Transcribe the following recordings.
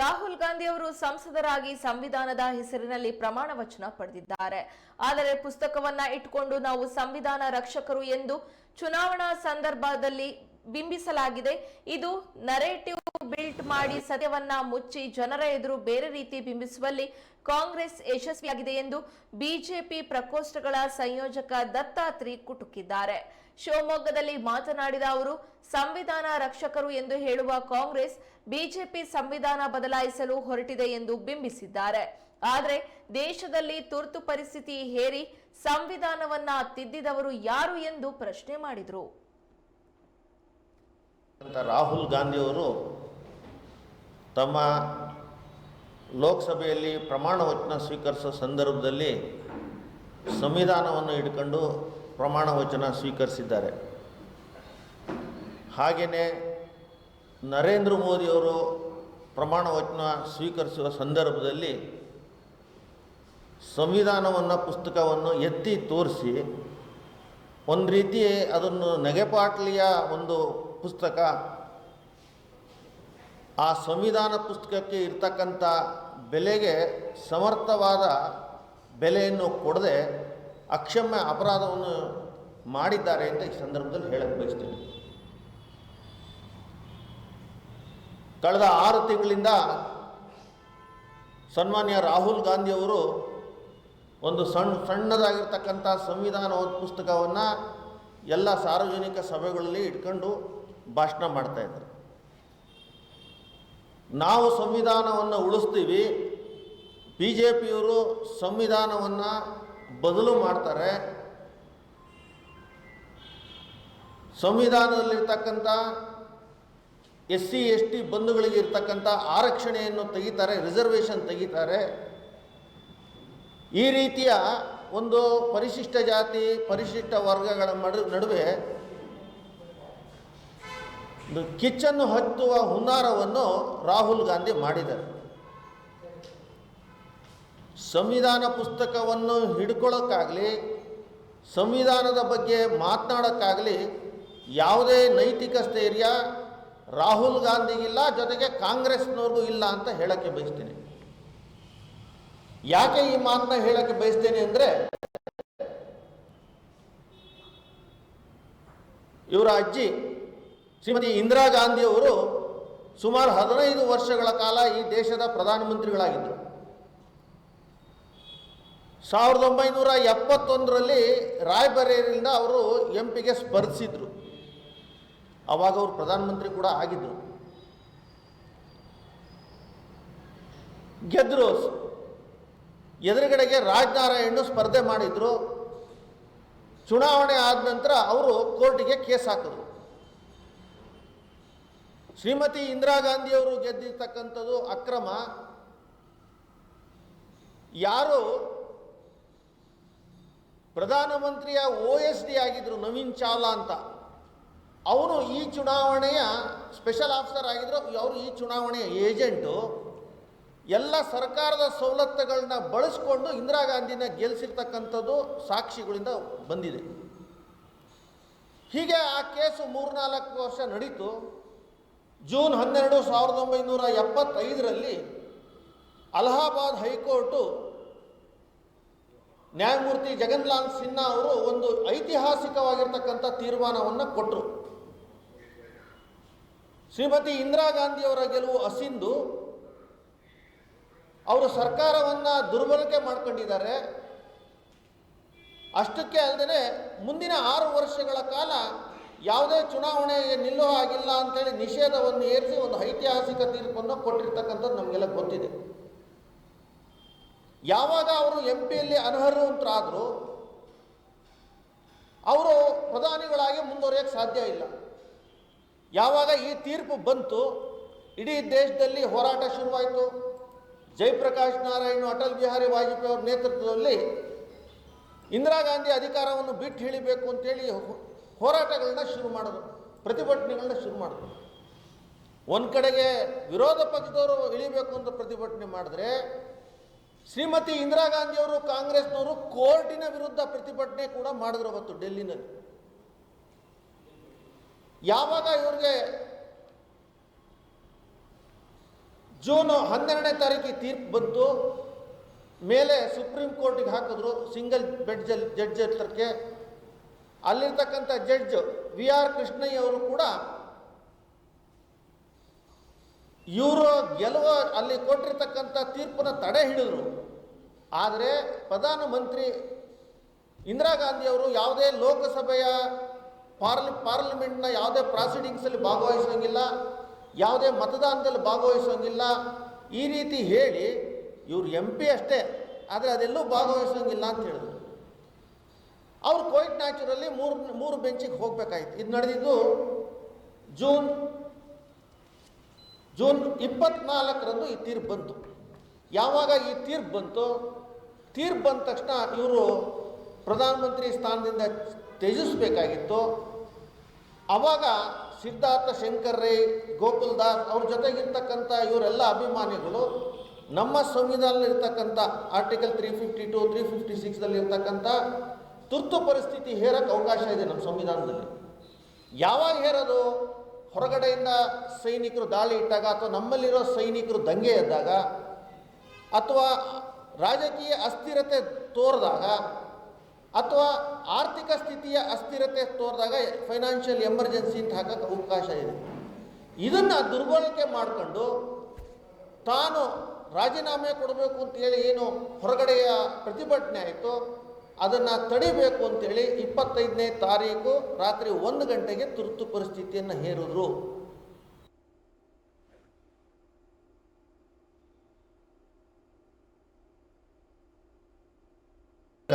ರಾಹುಲ್ ಗಾಂಧಿ ಅವರು ಸಂಸದರಾಗಿ ಸಂವಿಧಾನದ ಹೆಸರಿನಲ್ಲಿ ಪ್ರಮಾಣ ವಚನ ಪಡೆದಿದ್ದಾರೆ. ಆದರೆ ಪುಸ್ತಕವನ್ನ ಇಟ್ಕೊಂಡು ನಾವು ಸಂವಿಧಾನ ರಕ್ಷಕರು ಎಂದು ಚುನಾವಣಾ ಸಂದರ್ಭದಲ್ಲಿ ಬಿಂಬಿಸಲಾಗಿದೆ. ಇದು ನರೇಟಿವ್ ಬಿಲ್ಟ್ ಮಾಡಿ ಸತ್ಯವನ್ನ ಮುಚ್ಚಿ ಜನರ ಎದುರು ಬೇರೆ ರೀತಿ ಬಿಂಬಿಸುವಲ್ಲಿ ಕಾಂಗ್ರೆಸ್ ಯಶಸ್ವಿಯಾಗಿದೆ ಎಂದು ಬಿಜೆಪಿ ಪ್ರಕೋಷ್ಠಗಳ ಸಂಯೋಜಕ ದತ್ತಾತ್ರಿ ಕುಟುಕಿದ್ದಾರೆ. ಶಿವಮೊಗ್ಗದಲ್ಲಿ ಮಾತನಾಡಿದ ಅವರು, ಸಂವಿಧಾನ ರಕ್ಷಕರು ಎಂದು ಹೇಳುವ ಕಾಂಗ್ರೆಸ್, ಬಿಜೆಪಿ ಸಂವಿಧಾನ ಬದಲಾಯಿಸಲು ಹೊರಟಿದೆ ಎಂದು ಬಿಂಬಿಸಿದ್ದಾರೆ. ಆದರೆ ದೇಶದಲ್ಲಿ ತುರ್ತು ಪರಿಸ್ಥಿತಿ ಹೇರಿ ಸಂವಿಧಾನವನ್ನ ತಿದ್ದಿದವರು ಯಾರು ಎಂದು ಪ್ರಶ್ನೆ ಮಾಡಿದರು. ರಾಹುಲ್ ಗಾಂಧಿಯವರು ತಮ್ಮ ಲೋಕಸಭೆಯಲ್ಲಿ ಪ್ರಮಾಣ ವಚನ ಸಂದರ್ಭದಲ್ಲಿ ಸಂವಿಧಾನವನ್ನು ಇಟ್ಕೊಂಡು ಪ್ರಮಾಣ ವಚನ ಸ್ವೀಕರಿಸಿದ್ದಾರೆ. ಹಾಗೆಯೇ ನರೇಂದ್ರ ಮೋದಿಯವರು ಪ್ರಮಾಣ ವಚನ ಸ್ವೀಕರಿಸುವ ಸಂದರ್ಭದಲ್ಲಿ ಸಂವಿಧಾನವನ್ನು ಪುಸ್ತಕವನ್ನು ಎತ್ತಿ ತೋರಿಸಿ ಒಂದು ರೀತಿ ಅದನ್ನು ನಗೆಪಾಟ್ಲಿಯ ಒಂದು ಪುಸ್ತಕ, ಆ ಸಂವಿಧಾನ ಪುಸ್ತಕಕ್ಕೆ ಇರ್ತಕ್ಕಂಥ ಬೆಲೆಗೆ ಸಮರ್ಥವಾದ ಬೆಲೆಯನ್ನು ಕೊಡದೆ ಅಕ್ಷಮ್ಯ ಅಪರಾಧವನ್ನು ಮಾಡಿದ್ದಾರೆ ಅಂತ ಈ ಸಂದರ್ಭದಲ್ಲಿ ಹೇಳಕ್ಕೆ ಬಯಸ್ತೀನಿ. ಕಳೆದ ಆರು ತಿಂಗಳಿಂದ ಸನ್ಮಾನ್ಯ ರಾಹುಲ್ ಗಾಂಧಿಯವರು ಒಂದು ಸಣ್ಣ ಸಣ್ಣದಾಗಿರ್ತಕ್ಕಂಥ ಸಂವಿಧಾನ ಪುಸ್ತಕವನ್ನು ಎಲ್ಲ ಸಾರ್ವಜನಿಕ ಸಭೆಗಳಲ್ಲಿ ಇಟ್ಕೊಂಡು ಭಾಷಣ ಮಾಡ್ತಾಯಿದ್ರು ನಾವು ಸಂವಿಧಾನವನ್ನು ಉಳಿಸ್ತೀವಿ ಬಿ ಜೆ ಪಿಯವರು ಸಂವಿಧಾನವನ್ನು ಬದಲು ಮಾಡ್ತಾರೆ. ಸಂವಿಧಾನದಲ್ಲಿರ್ತಕ್ಕಂಥ ಎಸ್ ಸಿ, ಎಸ್ ಟಿ ಬಂಧುಗಳಿಗೆ ಇರ್ತಕ್ಕಂಥ ಆರಕ್ಷಣೆಯನ್ನು ತೆಗಿತಾರೆ ರಿಸರ್ವೇಷನ್ ತೆಗಿತಾರೆ. ಈ ರೀತಿಯ ಒಂದು ಪರಿಶಿಷ್ಟ ಜಾತಿ, ಪರಿಶಿಷ್ಟ ವರ್ಗಗಳ ನಡುವೆ ಕಿಚ್ಚನ್ನು ಹತ್ತುವ ಹುನ್ನಾರವನ್ನು ರಾಹುಲ್ ಗಾಂಧಿ ಮಾಡಿದ್ದಾರೆ. ಸಂವಿಧಾನ ಪುಸ್ತಕವನ್ನು ಹಿಡ್ಕೊಳ್ಳೋಕ್ಕಾಗಲಿ, ಸಂವಿಧಾನದ ಬಗ್ಗೆ ಮಾತನಾಡೋಕ್ಕಾಗಲಿ ಯಾವುದೇ ನೈತಿಕ ಸ್ಥೈರ್ಯ ರಾಹುಲ್ ಗಾಂಧಿಗಿಲ್ಲ, ಜೊತೆಗೆ ಕಾಂಗ್ರೆಸ್ನವ್ರಿಗೂ ಇಲ್ಲ ಅಂತ ಹೇಳೋಕ್ಕೆ ಬಯಸ್ತೀನಿ. ಯಾಕೆ ಈ ಮಾತನ್ನ ಹೇಳಕ್ಕೆ ಬಯಸ್ತೇನೆ ಅಂದರೆ, ಇವರ ಅಜ್ಜಿ ಶ್ರೀಮತಿ ಇಂದಿರಾ ಗಾಂಧಿಯವರು ಸುಮಾರು ಹದಿನೈದು ವರ್ಷಗಳ ಕಾಲ ಈ ದೇಶದ ಪ್ರಧಾನಮಂತ್ರಿಗಳಾಗಿದ್ದರು. ಸಾವಿರದ ಒಂಬೈನೂರ ಎಪ್ಪತ್ತೊಂದರಲ್ಲಿ ರಾಯ್ಬರೇಲಿಯಿಂದ ಅವರು ಎಂ ಪಿಗೆ ಸ್ಪರ್ಧಿಸಿದ್ರು. ಆವಾಗ ಅವರು ಪ್ರಧಾನಮಂತ್ರಿ ಕೂಡ ಆಗಿದ್ದರು ಗೆದ್ದರು ಎದುರುಗಡೆಗೆ ರಾಜನಾರಾಯಣ ಸ್ಪರ್ಧೆ ಮಾಡಿದ್ರು. ಚುನಾವಣೆ ಆದ ನಂತರ ಅವರು ಕೋರ್ಟಿಗೆ ಕೇಸ್ ಹಾಕಿದ್ರು. ಶ್ರೀಮತಿ ಇಂದಿರಾ ಗಾಂಧಿಯವರು ಗೆದ್ದಿರ್ತಕ್ಕಂಥದ್ದು ಅಕ್ರಮ. ಯಾರು ಪ್ರಧಾನಮಂತ್ರಿಯ ಒ ಎಸ್ ಡಿ ಆಗಿದ್ದರು ನವೀನ್ ಚಾವ್ಲಾ ಅಂತ. ಅವನು ಈ ಚುನಾವಣೆಯ ಸ್ಪೆಷಲ್ ಆಫೀಸರ್ ಆಗಿದ್ದರು ಅವರು ಈ ಚುನಾವಣೆಯ ಏಜೆಂಟು. ಎಲ್ಲ ಸರ್ಕಾರದ ಸವಲತ್ತುಗಳನ್ನ ಬಳಸ್ಕೊಂಡು ಇಂದಿರಾ ಗಾಂಧಿನ ಗೆಲ್ಲಿಸಿರ್ತಕ್ಕಂಥದ್ದು ಸಾಕ್ಷಿಗಳಿಂದ ಬಂದಿದೆ. ಹೀಗೆ ಆ ಕೇಸು ಮೂರ್ನಾಲ್ಕು ವರ್ಷ ನಡೀತು. ಜೂನ್ ಹನ್ನೆರಡು ಸಾವಿರದ ಒಂಬೈನೂರ ಎಪ್ಪತ್ತೈದರಲ್ಲಿ ಅಲಹಾಬಾದ್ ಹೈಕೋರ್ಟು ನ್ಯಾಯಮೂರ್ತಿ ಜಗನ್ಲಾಲ್ ಸಿನ್ಹಾ ಅವರು ಒಂದು ಐತಿಹಾಸಿಕವಾಗಿರ್ತಕ್ಕಂಥ ತೀರ್ಮಾನವನ್ನು ಕೊಟ್ಟರು ಶ್ರೀಮತಿ ಇಂದಿರಾ ಗಾಂಧಿಯವರ ಗೆಲುವು ಅಸಿಂದು ಅವರು ಸರ್ಕಾರವನ್ನು ದುರ್ಬಳಕೆ ಮಾಡ್ಕೊಂಡಿದ್ದಾರೆ. ಅಷ್ಟಕ್ಕೆ ಅಲ್ಲದೆ ಮುಂದಿನ ಆರು ವರ್ಷಗಳ ಕಾಲ ಯಾವುದೇ ಚುನಾವಣೆ ನಿಲ್ಲೋ ಆಗಿಲ್ಲ ಅಂತೇಳಿ ನಿಷೇಧವನ್ನು ಏರಿಸಿ ಒಂದು ಐತಿಹಾಸಿಕ ತೀರ್ಪನ್ನು ಕೊಟ್ಟಿರ್ತಕ್ಕಂಥದ್ದು ನಮಗೆಲ್ಲ ಗೊತ್ತಿದೆ. ಯಾವಾಗ ಅವರು ಎಂ ಪಿಯಲ್ಲಿ ಅನರ್ಹವಂತರಾದರು ಅವರು ಪ್ರಧಾನಿಗಳಾಗಿ ಮುಂದುವರಿಯೋಕ್ಕೆ ಸಾಧ್ಯ ಇಲ್ಲ. ಯಾವಾಗ ಈ ತೀರ್ಪು ಬಂತು, ಇಡೀ ದೇಶದಲ್ಲಿ ಹೋರಾಟ ಶುರುವಾಯಿತು. ಜಯಪ್ರಕಾಶ್ ನಾರಾಯಣ್, ಅಟಲ್ ಬಿಹಾರಿ ವಾಜಪೇಯಿ ಅವರ ನೇತೃತ್ವದಲ್ಲಿ ಇಂದಿರಾ ಗಾಂಧಿ ಅಧಿಕಾರವನ್ನು ಬಿಟ್ಟು ಹಿಡಿಬೇಕು ಅಂತೇಳಿ ಹೋರಾಟಗಳನ್ನ ಶುರು ಮಾಡಿದ್ರು, ಪ್ರತಿಭಟನೆಗಳನ್ನ ಶುರು ಮಾಡಿದ್ರು. ಒಂದು ಕಡೆಗೆ ವಿರೋಧ ಪಕ್ಷದವರು ಇಳಿಬೇಕು ಅಂತ ಪ್ರತಿಭಟನೆ ಮಾಡಿದ್ರೆ ಶ್ರೀಮತಿ ಇಂದಿರಾ ಗಾಂಧಿಯವರು ಕಾಂಗ್ರೆಸ್ನವರು ಕೋರ್ಟಿನ ವಿರುದ್ಧ ಪ್ರತಿಭಟನೆ ಕೂಡ ಮಾಡಿದ್ರು ಅವತ್ತು ಡೆಲ್ಲಿನಲ್ಲಿ. ಯಾವಾಗ ಇವ್ರಿಗೆ ಜೂನ್ ಹನ್ನೆರಡನೇ ತಾರೀಕು ತೀರ್ಪು ಬಂತು, ಮೇಲೆ ಸುಪ್ರೀಂ ಕೋರ್ಟಿಗೆ ಹಾಕಿದ್ರು ಸಿಂಗಲ್ ಬೆಡ್ ಜಲ್ ಜಡ್ಜ್ ಹತ್ರಕ್ಕೆ. ಅಲ್ಲಿರ್ತಕ್ಕಂಥ ಜಡ್ಜ್ ವಿ ಆರ್ ಕೃಷ್ಣಯ್ಯ ಅವರು ಕೂಡ ಇವರು ಗೆಲುವ ಅಲ್ಲಿ ಕೊಟ್ಟಿರ್ತಕ್ಕಂಥ ತೀರ್ಪನ್ನು ತಡೆ ಹಿಡಿದ್ರು. ಆದರೆ ಪ್ರಧಾನಮಂತ್ರಿ ಇಂದಿರಾ ಗಾಂಧಿಯವರು ಯಾವುದೇ ಲೋಕಸಭೆಯ ಪಾರ್ಲಿ, ಪಾರ್ಲಿಮೆಂಟ್ನ ಯಾವುದೇ ಪ್ರಾಸಿಡಿಂಗ್ಸಲ್ಲಿ ಭಾಗವಹಿಸೋಂಗಿಲ್ಲ ಯಾವುದೇ ಮತದಾನದಲ್ಲಿ ಭಾಗವಹಿಸೋಂಗಿಲ್ಲ ಈ ರೀತಿ ಹೇಳಿ ಇವರು ಎಂ ಪಿ ಅಷ್ಟೇ, ಆದರೆ ಅದೆಲ್ಲೂ ಭಾಗವಹಿಸೋಂಗಿಲ್ಲ ಅಂತ ಹೇಳಿದ್ರು. ಅವರು ಕೋಯಿಟ್ ನ್ಯಾಚುರಲ್ಲಿ ಮೂರು ಮೂರು ಬೆಂಚಿಗೆ ಹೋಗಬೇಕಾಯ್ತು. ಇದು ನಡೆದಿದ್ದು ಜೂನ್ ಜೂನ್ ಇಪ್ಪತ್ನಾಲ್ಕರಂದು ಈ ತೀರ್ಪು ಬಂತು. ಯಾವಾಗ ಈ ತೀರ್ಪು ಬಂತು? ತೀರ್ಪು ಬಂದ ತಕ್ಷಣ ಇವರು ಪ್ರಧಾನಮಂತ್ರಿ ಸ್ಥಾನದಿಂದ ತ್ಯಜಿಸಬೇಕಾಗಿತ್ತು. ಆವಾಗ ಸಿದ್ಧಾರ್ಥ ಶಂಕರ್ ರೈ, ಗೋಕುಲ್ ದಾಸ್ ಅವ್ರ ಜೊತೆಗಿರ್ತಕ್ಕಂಥ ಇವರೆಲ್ಲ ಅಭಿಮಾನಿಗಳು, ನಮ್ಮ ಸಂವಿಧಾನದಲ್ಲಿರ್ತಕ್ಕಂಥ article three fifty two three fifty ಸಿಕ್ಸ್ದಲ್ಲಿರ್ತಕ್ಕಂಥ ತುರ್ತು ಪರಿಸ್ಥಿತಿ ಹೇರಕ್ಕೆ ಅವಕಾಶ ಇದೆ ನಮ್ಮ ಸಂವಿಧಾನದಲ್ಲಿ. ಯಾವಾಗ ಹೇರೋದು? ಹೊರಗಡೆಯಿಂದ ಸೈನಿಕರು ದಾಳಿ ಇಟ್ಟಾಗ ಅಥವಾ ನಮ್ಮಲ್ಲಿರೋ ಸೈನಿಕರು ದಂಗೆ ಎದ್ದಾಗ ಅಥವಾ ರಾಜಕೀಯ ಅಸ್ಥಿರತೆ ತೋರಿದಾಗ ಅಥವಾ ಆರ್ಥಿಕ ಸ್ಥಿತಿಯ ಅಸ್ಥಿರತೆ ತೋರಿದಾಗ ಫೈನಾನ್ಷಿಯಲ್ ಎಮರ್ಜೆನ್ಸಿ ಅಂತ ಹಾಕಕ್ಕೆ ಅವಕಾಶ ಇದೆ. ಇದನ್ನು ದುರ್ಬಳಕೆ ಮಾಡಿಕೊಂಡು ತಾನು ರಾಜೀನಾಮೆ ಕೊಡಬೇಕು ಅಂತೇಳಿ ಏನು ಹೊರಗಡೆಯ ಪ್ರತಿಭಟನೆ ಆಯಿತು ಅದನ್ನು ತಡಿಬೇಕು ಅಂತೇಳಿ ಇಪ್ಪತ್ತೈದನೇ ತಾರೀಕು ರಾತ್ರಿ ಒಂದು ಗಂಟೆಗೆ ತುರ್ತು ಪರಿಸ್ಥಿತಿಯನ್ನು ಹೇರಿದ್ರು.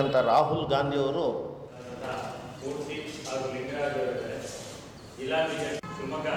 ಅಂತ ರಾಹುಲ್ ಗಾಂಧಿಯವರು ಶಿವಮೊಗ್ಗ.